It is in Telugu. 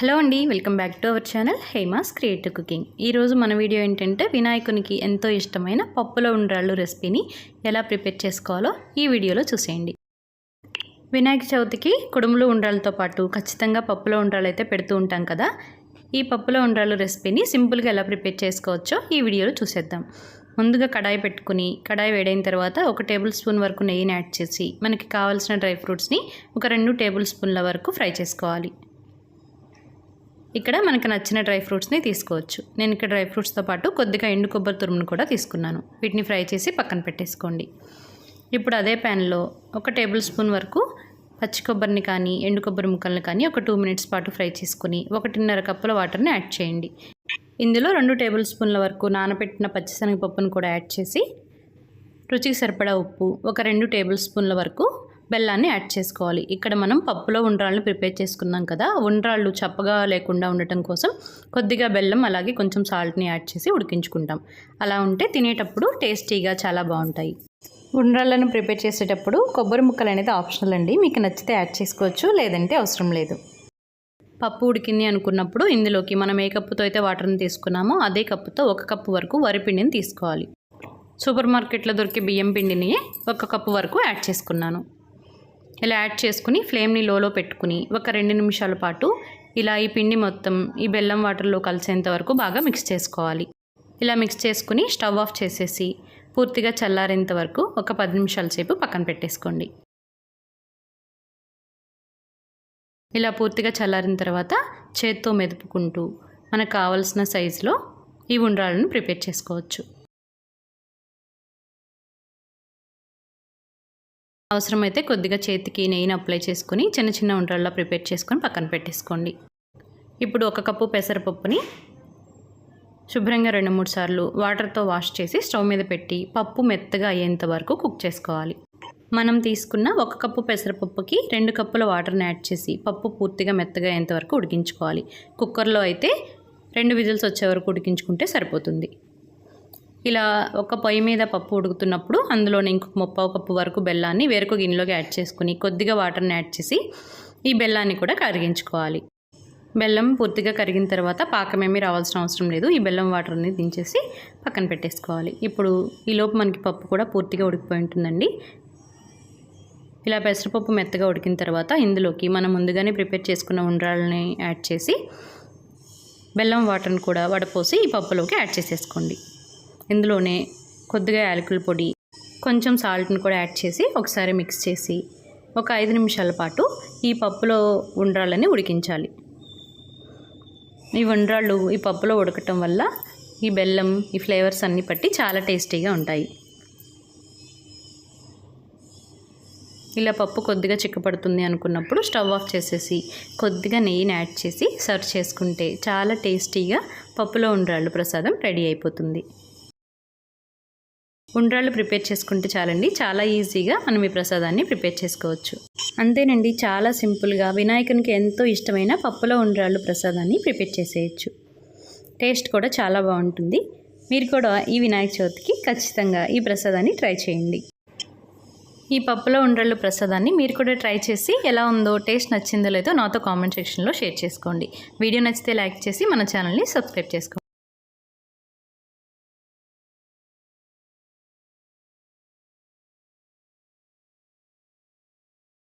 హలో అండి welcome back to our channel Hema's creative cooking. ఈరోజు మన వీడియో ఏంటంటే వినాయకునికి ఎంతో ఇష్టమైన పప్పులో ఉండ్రాళ్ళు రెసిపీని ఎలా ప్రిపేర్ చేసుకోవాలో ఈ వీడియోలో చూసేయండి. వినాయక చవితికి కుడుములు ఉండ్రాలతో పాటు ఖచ్చితంగా పప్పులో ఉండ్రాలు అయితే పెడుతూ ఉంటాం కదా. ఈ పప్పులో ఉండ్రాలు రెసిపీని సింపుల్గా ఎలా ప్రిపేర్ చేసుకోవచ్చో ఈ వీడియోలో చూసేద్దాం. ముందుగా కడాయి పెట్టుకుని కడాయి వేడైన తర్వాత ఒక టేబుల్ స్పూన్ వరకు నెయ్యిని యాడ్ చేసి మనకి కావాల్సిన డ్రై ఫ్రూట్స్ని ఒక రెండు టేబుల్ స్పూన్ల వరకు ఫ్రై చేసుకోవాలి. ఇక్కడ మనకు నచ్చిన డ్రై ఫ్రూట్స్ని తీసుకోవచ్చు. నేను ఇక్కడ డ్రై ఫ్రూట్స్తో పాటు కొద్దిగా ఎండు కొబ్బరి తురుమును కూడా తీసుకున్నాను. వీటిని ఫ్రై చేసి పక్కన పెట్టేసుకోండి. ఇప్పుడు అదే ప్యాన్లో ఒక టేబుల్ స్పూన్ వరకు పచ్చి కొబ్బరిని కానీ ఎండు కొబ్బరి ముక్కల్ని కానీ ఒక టూ మినిట్స్ పాటు ఫ్రై చేసుకుని ఒకటిన్నర కప్పుల వాటర్ని యాడ్ చేయండి. ఇందులో రెండు టేబుల్ స్పూన్ల వరకు నానబెట్టిన పచ్చిశనగపప్పును కూడా యాడ్ చేసి రుచికి సరిపడా ఉప్పు ఒక రెండు టేబుల్ స్పూన్ల వరకు బెల్లాన్ని యాడ్ చేసుకోవాలి. ఇక్కడ మనం పప్పులో ఉండ్రాళ్ళని ప్రిపేర్ చేసుకున్నాం కదా ఉండ్రాళ్ళు చప్పగా లేకుండా ఉండటం కోసం కొద్దిగా బెల్లం అలాగే కొంచెం సాల్ట్ని యాడ్ చేసి ఉడికించుకుంటాం. అలా ఉంటే తినేటప్పుడు టేస్టీగా చాలా బాగుంటాయి. ఉండ్రాళ్ళను ప్రిపేర్ చేసేటప్పుడు కొబ్బరి ముక్కలు అనేది ఆప్షనల్ అండి. మీకు నచ్చితే యాడ్ చేసుకోవచ్చు లేదంటే అవసరం లేదు. పప్పు ఉడికింది అనుకున్నప్పుడు ఇందులోకి మనం ఏ కప్పుతో అయితే వాటర్ని తీసుకున్నామో అదే కప్పుతో ఒక కప్పు వరకు వరి పిండిని తీసుకోవాలి. సూపర్ మార్కెట్లో దొరికే బియ్యం పిండిని ఒక కప్పు వరకు యాడ్ చేసుకున్నాను. ఇలా యాడ్ చేసుకుని ఫ్లేమ్ని లోలో పెట్టుకుని ఒక రెండు నిమిషాల పాటు ఇలా ఈ పిండి మొత్తం ఈ బెల్లం వాటర్లో కలిసేంత వరకు బాగా మిక్స్ చేసుకోవాలి. ఇలా మిక్స్ చేసుకుని స్టవ్ ఆఫ్ చేసేసి పూర్తిగా చల్లారేంత వరకు ఒక పది నిమిషాల సేపు పక్కన పెట్టేసుకోండి. ఇలా పూర్తిగా చల్లారిన తర్వాత చేత్తో మెదుపుకుంటూ మనకు కావలసిన సైజులో ఈ ఉండ్రాలను ప్రిపేర్ చేసుకోవచ్చు. అవసరమైతే కొద్దిగా చేతికి నెయ్యిని అప్లై చేసుకుని చిన్న చిన్న ఉండ్రాల్లా ప్రిపేర్ చేసుకొని పక్కన పెట్టేసుకోండి. ఇప్పుడు ఒక కప్పు పెసరపప్పుని శుభ్రంగా రెండు మూడు సార్లు వాటర్తో వాష్ చేసి స్టవ్ మీద పెట్టి పప్పు మెత్తగా అయ్యేంత వరకు కుక్ చేసుకోవాలి. మనం తీసుకున్న ఒక కప్పు పెసరపప్పుకి రెండు కప్పుల వాటర్ని యాడ్ చేసి పప్పు పూర్తిగా మెత్తగా అయ్యేంత వరకు ఉడికించుకోవాలి. కుక్కర్లో అయితే రెండు విజిల్స్ వచ్చే వరకు ఉడికించుకుంటే సరిపోతుంది. ఇలా ఒక పొయ్యి మీద పప్పు ఉడుకుతున్నప్పుడు అందులోనే ఇంకొక ముప్పావు కప్పు వరకు బెల్లాన్ని వేరొక గిన్నెలోకి యాడ్ చేసుకుని కొద్దిగా వాటర్ని యాడ్ చేసి ఈ బెల్లాన్ని కూడా కరిగించుకోవాలి. బెల్లం పూర్తిగా కరిగిన తర్వాత పాకమేమీ రావాల్సిన అవసరం లేదు. ఈ బెల్లం వాటర్ని దించేసి పక్కన పెట్టేసుకోవాలి. ఇప్పుడు ఈలోపు మనకి పప్పు కూడా పూర్తిగా ఉడికిపోయి ఉంటుందండి. ఇలా పెసరపప్పు మెత్తగా ఉడికిన తర్వాత ఇందులోకి మనం ముందుగానే ప్రిపేర్ చేసుకున్న ఉండ్రాలని యాడ్ చేసి బెల్లం వాటర్ని కూడా వడపోసి ఈ పప్పులోకి యాడ్ చేసేసుకోండి. ఇందులోనే కొద్దిగా యాలకుల పొడి కొంచెం సాల్ట్ని కూడా యాడ్ చేసి ఒకసారి మిక్స్ చేసి ఒక ఐదు నిమిషాల పాటు ఈ పప్పులో ఉండ్రాళ్ళని ఉడికించాలి. ఈ ఉండ్రాళ్ళు ఈ పప్పులో ఉడకటం వల్ల ఈ బెల్లం ఈ ఫ్లేవర్స్ అన్నీ పట్టి చాలా టేస్టీగా ఉంటాయి. ఇలా పప్పు కొద్దిగా చిక్కపడుతుంది అనుకున్నప్పుడు స్టవ్ ఆఫ్ చేసేసి కొద్దిగా నెయ్యిని యాడ్ చేసి సర్వ్ చేసుకుంటే చాలా టేస్టీగా పప్పులో ఉండ్రాళ్ళు ప్రసాదం రెడీ అయిపోతుంది. ఉండ్రాళ్ళు ప్రిపేర్ చేసుకుంటే చాలండి. చాలా ఈజీగా మనం ఈ ప్రసాదాన్ని ప్రిపేర్ చేసుకోవచ్చు. అంతేనండి చాలా సింపుల్గా వినాయకునికి ఎంతో ఇష్టమైన పప్పులో ఉండ్రాళ్ళు ప్రసాదాన్ని ప్రిపేర్ చేసేయచ్చు. టేస్ట్ కూడా చాలా బాగుంటుంది. మీరు కూడా ఈ వినాయక చవితికి ఖచ్చితంగా ఈ ప్రసాదాన్ని ట్రై చేయండి. ఈ పప్పులో ఉండ్రాళ్ళు ప్రసాదాన్ని మీరు కూడా ట్రై చేసి ఎలా ఉందో టేస్ట్ నచ్చిందో లేదో నాతో కామెంట్ సెక్షన్లో షేర్ చేసుకోండి. వీడియో నచ్చితే లైక్ చేసి మన ఛానల్ని సబ్స్క్రైబ్ చేసుకోండి.